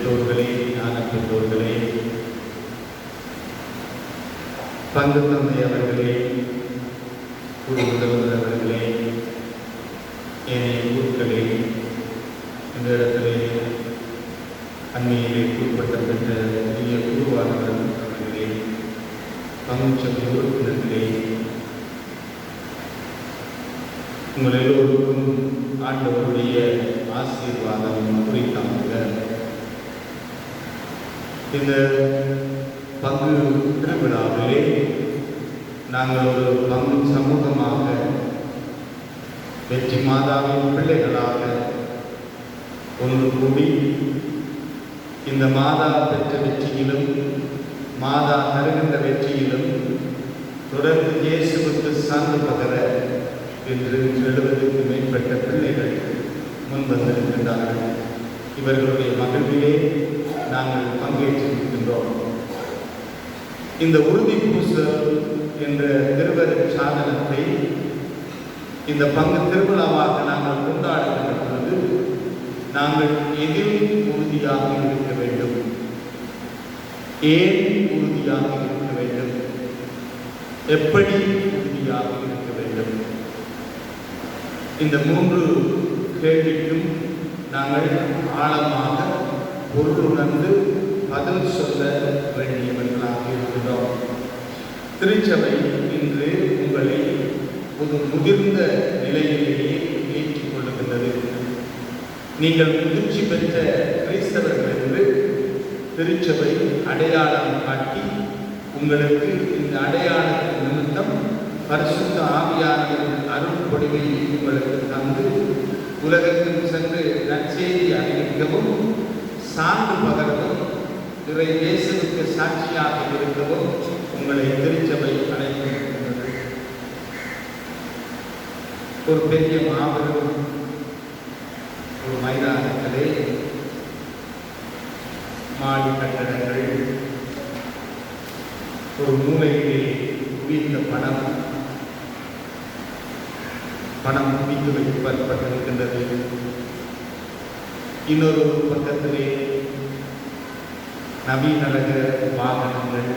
பெற்றோர்களே ஞான பெற்றோர்களே பங்கு தந்தை அவர்களே குழு முதல்வர் அவர்களே ஏனைய குருக்களே இந்த இடத்திலே அந்நியிலே குறிப்பிட்ட பெற்ற பெரிய குருவாளர்கள் அவர்களே பங்குச்சபை உறுப்பினர்களே உங்கள் எல்லோருக்கும் ஆண்டவருடைய ஆசீர்வாதம் குறித்தாங்க இந்த பங்கு திருவிழாவிலே நாங்கள் ஒரு பங்கு சமூகமாக வெற்றி மாதாவின் பிள்ளைகளாக ஒன்று கூடி இந்த மாதா பெற்ற வெற்றியிலும் மாதா தருகின்ற வெற்றியிலும் தொடர்ந்து இயேசுவுக்கு சார்ந்து பகர என்று எழுபதுக்கு மேற்பட்ட பிள்ளைகள் முன் வந்திருக்கின்றார்கள். இவர்களுடைய மகிழ்விலே நாங்கள் பங்கேற்றிருக்கின்றோம். இந்த உறுதி பூசல் என்ற திருவரு சாதனத்தை இந்த பங்கு திருவிழாவாக நாங்கள் கொண்டாடுகின்ற பொழுது நாங்கள் எதில் உறுதியாக இருக்க வேண்டும்? ஏன் உறுதியாக இருக்க வேண்டும்? எப்படி உறுதியாக இருக்க வேண்டும்? இந்த மூன்று கேள்விக்கும் நாங்கள் ஆழமாக பொருளுணர்ந்து பதில் சொல்ல வேண்டியவர்களாக இருக்கிறோம் திருச்சபை இன்று உங்களை ஒரு முதிர்ந்த நிலையிலேயே ஏற்றிக் கொள்ளுகின்றது. நீங்கள் முதிர்ச்சி பெற்ற கிறிஸ்தவர்கள் என்று திருச்சபை அடையாளம் காட்டி உங்களுக்கு இந்த அடையாளத்தின் நிமித்தம் பரிசுத்த ஆவியானவரின் அருள் பொடிவை உங்களுக்கு தந்து உலகத்துக்கு சென்று நற்செய்தி அறிவிக்கவும் சான்று பகர்ந்தும் திரை இயேசுக்கு சாட்சியாக இருக்கவும் உங்களை திருச்சபை அழைக்கின்றது ஒரு பெரிய மாபெரும் ஒரு மைதானத்திலே மாடி கட்டடங்கள் ஒரு மூலையிலே குவிந்த பணம் பணம் குவித்து வைக்கப்பட்டிருக்கின்றது இன்னொரு பக்கத்திலே நவீனகர வாகனங்கள்.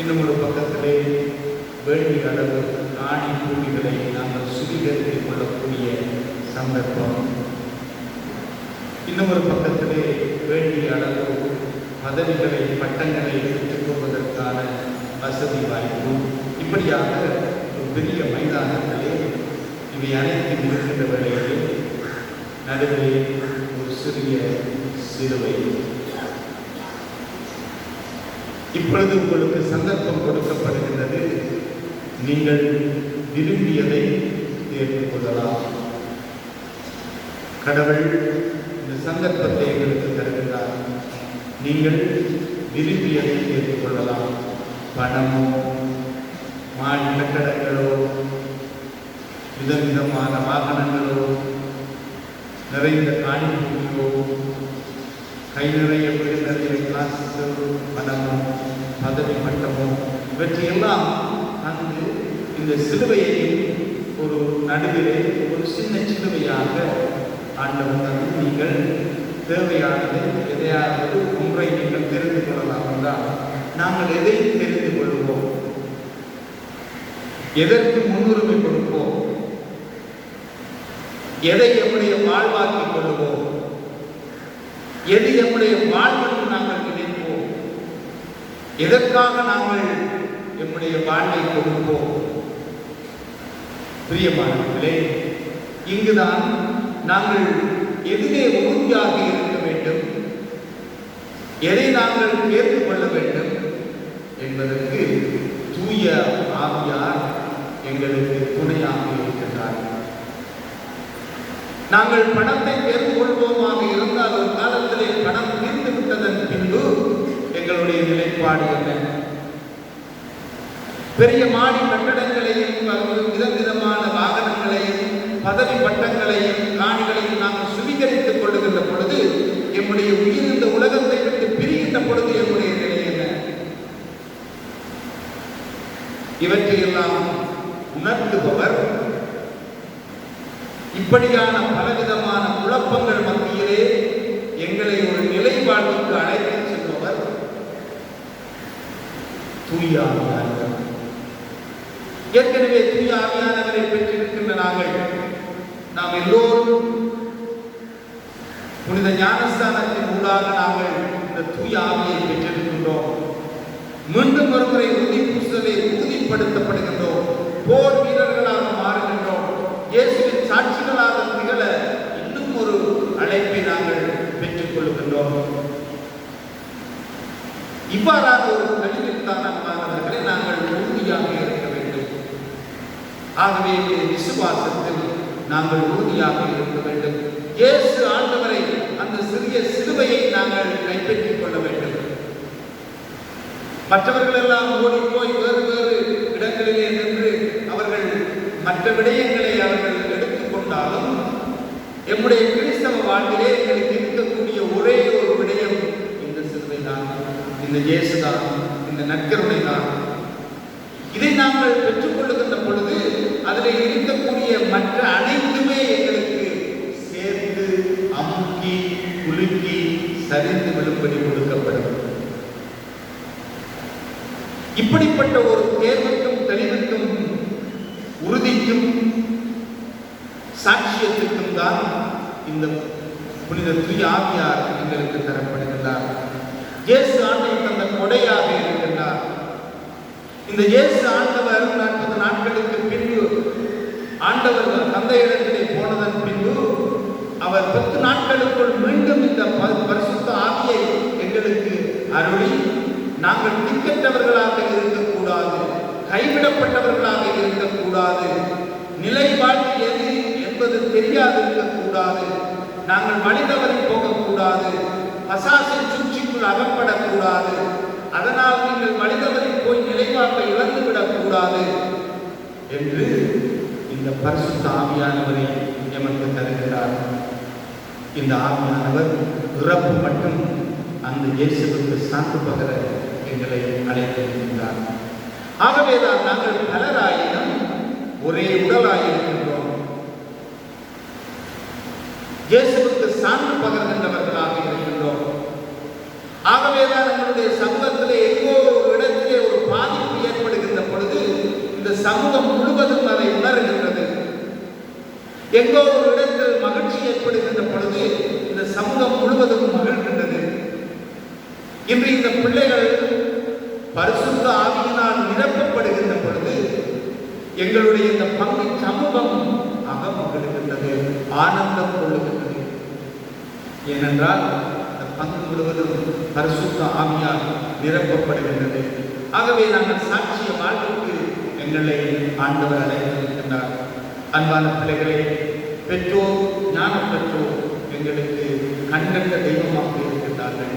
இன்னும் ஒரு பக்கத்திலே வேள்வி அளவு நாணி பூமிகளை நாங்கள் சுவீகரித்துக் கொள்ளக்கூடிய சந்தர்ப்பம். இன்னும் ஒரு பக்கத்திலே வேள்வி அளவு பதவிகளை பட்டங்களை பெற்றுக்கொள்வதற்கான வசதி வாய்ப்பு. இப்படியாக ஒரு பெரிய மைதானத்திலே இவை அனைத்தும் இருக்கின்ற வேளையிலே நடுவே ஒரு சிறிய சிலுவை. இப்பொழுது உங்களுக்கு சந்தர்ப்பம் கொடுக்கப்படுகின்றது. நீங்கள் விரும்பியதை தேர்ந்து கொள்ளலாம் கடவுள் இந்த சந்தர்ப்பத்தை எங்களுக்கு தருகின்றார். நீங்கள் விரும்பியதை தேர்ந்து கொள்ளலாம் பணமோ மாடி விதவிதமான வாகனங்களோ நிறைந்த காணிப்பூமியோ கை நிறைய வீடு நிறைய காசு பணமோ பதவி மட்டமோ இவற்றையெல்லாம் அங்கு இந்த சிலுவையையும் ஒரு நடுவிலே ஒரு சின்ன சிலுவையாக ஆண்டவன் தந்து நீங்கள் தேவையானது எதையாவது ஒன்றை நீங்கள் தெரிந்து கொள்ளலாம் என்றால் நாங்கள் எதை தெரிந்து கொள்வோம்? எதற்கு முன்னுரிமை கொடுப்போம்? எதை நம்முடைய வாழ்வாக்கிக் கொள்ளுவோம்? எது எம்முடைய வாழ்வுக்கு நாங்கள் நினைப்போம் எதற்காக நாங்கள் எம்முடைய வாழ்வை கொடுப்போம்? பிரியமானவர்களே இங்குதான் நாங்கள் எதிலே உறுதியாக இருக்க வேண்டும். எதை நாங்கள் கேட்டுக் கொள்ள வேண்டும் என்பதற்கு தூய ஆவியார் எங்களுக்கு துணையாக இருக்கின்றார்கள் நாங்கள் பணத்தை தேர்ந்து கொள்வோமாக இருந்தால் ஒரு காலத்திலே பணம் தீர்ந்து விட்டதன் பின்பு எங்களுடைய நிலைப்பாடு என்ன? பெரிய மாடி கட்டடங்களையும் விதவிதமான வாகனங்களையும் பதவி பட்டங்களையும் காணிகளையும் நாங்கள் சுவீகரித்துக் கொள்ளுகின்ற பொழுது எம்முடைய உயிர் இந்த உலகத்தை விட்டு பிரிகின்ற பொழுது என்னுடைய நிலை என்ன? இவற்றையெல்லாம் உணர்த்துபவர் இப்படியான பலவிதமான குழப்பங்கள் மத்தியிலே எங்களை ஒரு நிலைப்பாட்டுக்கு அழைத்து செல்பவர் தூய ஆவியானவர். ஏற்கனவே தூய ஆவியானவரை பெற்றிருக்கின்ற நாங்கள் நாம் எல்லோரும் புனித ஞானஸ்தானத்தின் ஊடாக நாங்கள் இந்த தூய ஆவியை பெற்றிருக்கின்றோம். மீண்டும் ஒருமுறை உறுதி பூசுதலை உறுதிப்படுத்தப்படுகின்றோம். போர் வீரர்களாக சாட்சிகளாக திகழ இன்னும் ஒரு அழைப்பை நாங்கள் பெற்றுக் கொள்கின்றோம். இவ்வாறான ஒரு கல்வித்தான நாங்கள் உறுதியாக இருக்க வேண்டும். ஆகவே விசுவாசத்தில் நாங்கள் உறுதியாக இருக்க வேண்டும். இயேசு ஆண்டவரை அந்த சிறிய சிலுவையை நாங்கள் கைப்பற்றிக் கொள்ள வேண்டும். மற்றவர்கள் எல்லாம் ஓடி போய் வேறு வேறு இடங்களிலே நின்று அவர்கள் மற்ற விடயங்களை அவர்கள் எடுத்துக்கொண்டாலும் எம்முடைய கிறிஸ்தவ வாழ்விலே எங்களுக்கு இருக்கக்கூடிய ஒரே ஒரு விடயம் இந்த சிறுவை தான் இந்த இயேசு தான் இந்த நற்கருணை தான் இதை நாங்கள் பெற்றுக்கொள்ளுகின்ற பொழுது அதில் இருக்கக்கூடிய மற்ற அனைத்துமே எங்களுக்கு சேர்ந்து அமுக்கி குலுக்கி சரிந்து விழும்படி கொடுக்கப்படும். இப்படிப்பட்ட ஒரு சாட்சியத்திற்கும் தான் இந்த புனித தூய ஆவியார் எங்களுக்கு தரப்படுகின்றார். இயேசு ஆண்டை தந்த கொடையாக இருக்கின்றார். இந்த இயேசு ஆண்டவர் நாற்பது நாட்களுக்கு பின்பு ஆண்டவர் இடத்திலே போனதன் பின்பு அவர் பத்து நாட்களுக்குள் மீண்டும் இந்த பரிசுத்த ஆவியை எங்களுக்கு அருளி நாங்கள் திக்கற்றவர்களாக இருக்கக்கூடாது கைவிடப்பட்டவர்களாக இருக்கக்கூடாது நிலைப்பாடு எது? தெரியாது இருக்கக்கூடாது நாங்கள் மனிதவரை போகக்கூடாது. அசாசின் சூழ்ச்சிக்குள் அகப்படக்கூடாது. அதனால் நீங்கள் மனிதவரை போய் நிலைப்பாட்டை இழந்து விடக்கூடாது என்று இந்த பரிசுத்த ஆவியானவரை எமக்கு தருகிறார். இந்த ஆவியானவர் இறப்பு மட்டும் அந்த இயேசுவுக்கு சான்று பகர எங்களை அழைத்திருக்கின்றார் ஆகவேதான் நாங்கள் பலராயினும் ஒரே உடலாயிருக்கின்றோம் இயேசுக்கு சான்று பகர்கின்றவர்களாக இருக்கின்றோம். ஆகவேதான் நம்முடைய சமூகத்திலே எங்கோ ஒரு இடத்திலே ஒரு பாதிப்பு ஏற்படுகின்ற பொழுது இந்த சமூகம் முழுவதும் அதை உணர்கின்றது. எங்கோ ஒரு இடத்தில் மகிழ்ச்சி ஏற்படுகின்ற பொழுது இந்த சமூகம் முழுவதும் மகிழ்கின்றது. இன்று இந்த பிள்ளைகள் பரிசுத்த ஆவியினால் நிரப்பப்படுகின்ற பொழுது எங்களுடைய இந்த பங்கு சமூகம் அகமகிழ்கின்றது ஆனந்தம் கொள்ளுகின்றது ஏனென்றால் அந்த பங்கு முழுவதும் பரிசுத்த ஆவியால் நிரப்பப்படுகின்றது. ஆகவே நாங்கள் சாட்சிய வாழ்வுக்கு எங்களை ஆண்டவர் அழைத்திருக்கின்றார் அன்பான பிள்ளைகளே பெற்றோர் ஞான பெற்றோர் எங்களுக்கு கண்கண்ட தெய்வமாக இருக்கின்றார்கள்.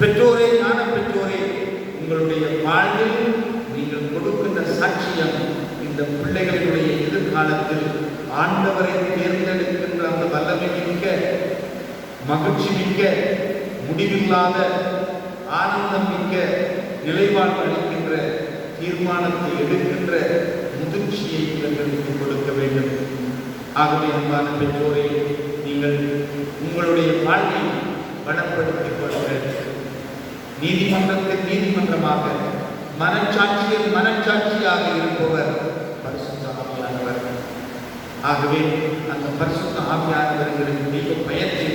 பெற்றோரே ஞான பெற்றோரே உங்களுடைய வாழ்வில் நீங்கள் கொடுக்கின்ற சாட்சியம் இந்த பிள்ளைகளுடைய எதிர்காலத்தில் ஆண்டவரை தேர்ந்தெடுக்கின்ற அந்த வல்லமை மிக்க மகிழ்ச்சி மிக்க முடிவில்லாத ஆனந்தம் மிக்க நிலைப்பாடு அளிக்கின்ற தீர்மானத்தை எடுக்கின்ற முதிர்ச்சியை இவர்களுக்கு கொடுக்க வேண்டும். ஆகவே அன்பான பெற்றோரை நீங்கள் உங்களுடைய வாழ்வை பலப்படுத்திக் கொள்ளுங்கள் நீதிமன்றத்தில் நீதிமன்றமாக மனச்சாட்சியில் மனச்சாட்சியாக இருப்பவர் பரிசுத்த ஆவியானவர். ஆகவே அந்த பரிசுத்த ஆவியானவர்களின் எங்களுக்கு தெய்வ பயத்தை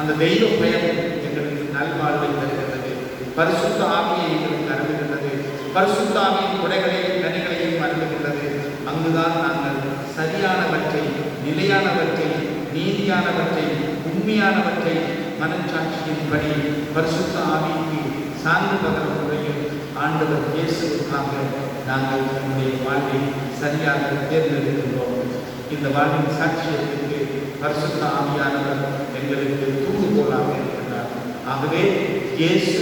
அந்த தெய்வ பயம் எங்களுக்கு நல்வாழ்வை தருகின்றது பரிசுத்த ஆவியை எங்களுக்கு அருளுகின்றது பரிசுத்த ஆவியின் குடைகளையும் கனிகளையும் அருளுகின்றது அங்குதான் நாங்கள் சரியானவற்றை நிலையானவற்றை நீதியானவற்றை உண்மையானவற்றை மனச்சாட்சியின்படி பரிசுத்த ஆவிக்கு சார்ந்து பகரும் முறையில் ஆண்டவர் இயேசுக்காக நாங்கள் நம்முடைய வாழ்வை சரியாக தேர்ந்தெடுக்கின்றோம். இந்த வாழ்வின் சாட்சியத்திற்கு பரிசுத்த ஆவியானவர் எங்களுக்கு தூண்டுகோலாக இருக்கின்றார். ஆகவே இயேசு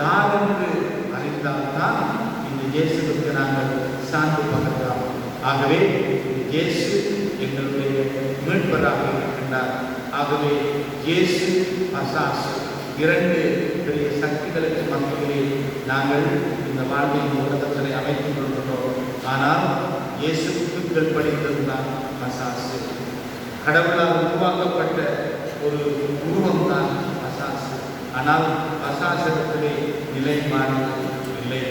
யார் என்று அறிந்தால்தான் இந்த இயேசுக்கு நாங்கள் சார்ந்து பகரலாம். ஆகவே இயேசு எங்களுடைய மீட்பராக இருக்கின்றார். ஆகவே இயேசு அசாஸ் இரண்டு பெரிய சக்திகளுக்கு மத்தியிலே நாங்கள் இந்த வாழ்வின் இந்த உலகத்திலே அமைத்துக் கொள்கிறோம் ஆனால் இயேசுக்கு கீழ்ப்படிந்ததுதான் மசாசு கடவுளால் உருவாக்கப்பட்ட ஒரு உருவம் தான் ஆனால் மசாசனத்திலே நிலை மாறவில்லை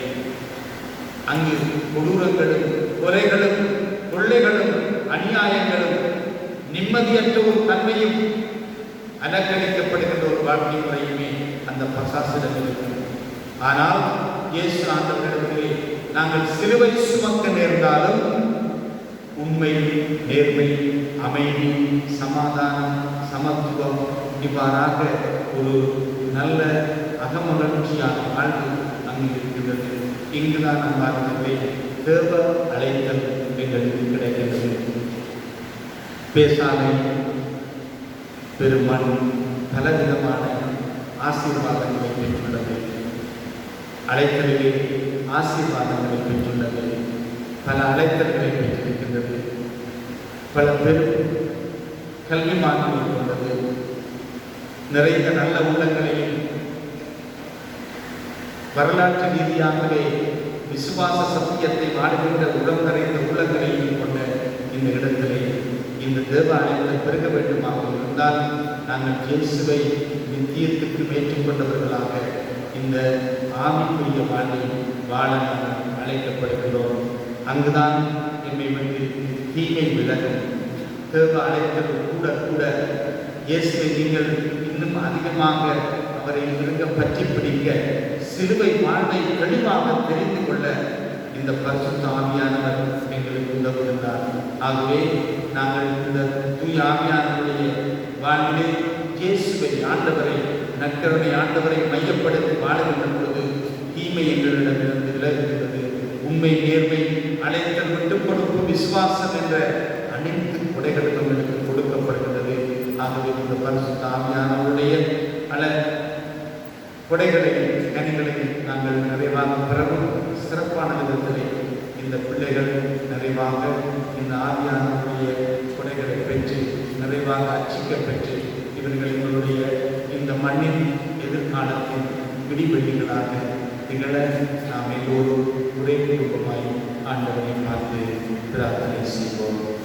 அங்கு கொடூரங்களும் கொலைகளும் கொள்ளைகளும் அநியாயங்களும் நிம்மதியற்ற ஒரு தன்மையும் அலங்கரிக்கப்படுகின்ற ஒரு வாழ்க்கை முறையுமே அந்த பசாசிடம் இருக்கும் ஆனால் இயேசு ஆண்டவரிடத்திலே நாங்கள் சிலுவை சுமக்க நேர்ந்தாலும் உண்மை நேர்மை அமைதி சமாதானம் சமத்துவம் இவ்வாறாக ஒரு நல்ல அகமகிழ்ச்சியான வாழ்வு அங்கு இருக்கின்றது இங்குதான் அன்பார்களே தேவ அழைத்தல் எங்களுக்கு கிடைக்கின்றது. பேசாமை பெருமண் பலவிதமான ஆசீர்வாதங்களை பெற்றுள்ளது. அழைத்தலிலே ஆசீர்வாதங்களை பெற்றுள்ளது. பல அழைத்தல்களை பெற்றிருக்கின்றது. பல கல்வி கல்விமான்களை கொண்டது. நிறைந்த நல்ல உள்ளங்களையும் வரலாற்று ரீதியாகவே விசுவாச சத்தியத்தை வாடுகின்ற உடம் நிறைந்த உள்ளங்களையும் கொண்ட இந்த இடத்திலே இந்த தேவாலயத்தை பெருக வேண்டுமாக இருந்தால் நாங்கள் இயேசுவை நித்தியத்துக்கு ஏற்றுக்கொண்டவர்களாக இந்த ஆவிக்குரிய வாழ்வில் வாழ நாங்கள் அழைக்கப்படுகிறோம் அங்குதான் தீமை விலகும். தேவ அழைத்தது கூட கூட இயேசுவை நீங்கள் இன்னும் அதிகமாக அவரை இருக்க பற்றி பிடிக்க சிலுவை வாழ்வை தெளிவாக தெரிந்து கொள்ள இந்த பரிசுத்த ஆவியானவர் எங்களுக்கு உதவுகின்றார் ஆகவே நாங்கள் இந்த தூய் ஆவியானவருடைய வாழ்விலே இயேசுவை ஆண்டவரை நற்கருணை ஆண்டவரை மையப்படுத்தி வாழுகின்ற பொழுது தீமை எங்களிடமிருந்து விலகுகிறது. விசுவாசம் என்ற அனைத்து கொடைகளுக்கும் எங்களுக்கு கொடுக்கப்படுகின்றது. ஆகவே இந்த பரிசு தாமியானவருடைய பல கொடைகளை கனிகளை நாங்கள் நிறைவாக பெறவும் சிறப்பான விதத்திலே இந்த பிள்ளைகள் நிறைவாக இந்த ஆவியானவருடைய கொடைகளை பெற்று நிறைவாக அச்சிக்க பெற்று இவர்கள் எங்களுடைய இந்த மண்ணின் எதிர்காலத்தின் விடிவெளிகளாக திகழ நாம் எல்லோரும் ஒரே குடும்பமாய் ஆண்டவனை பார்த்து பிரார்த்தனை செய்வோம்.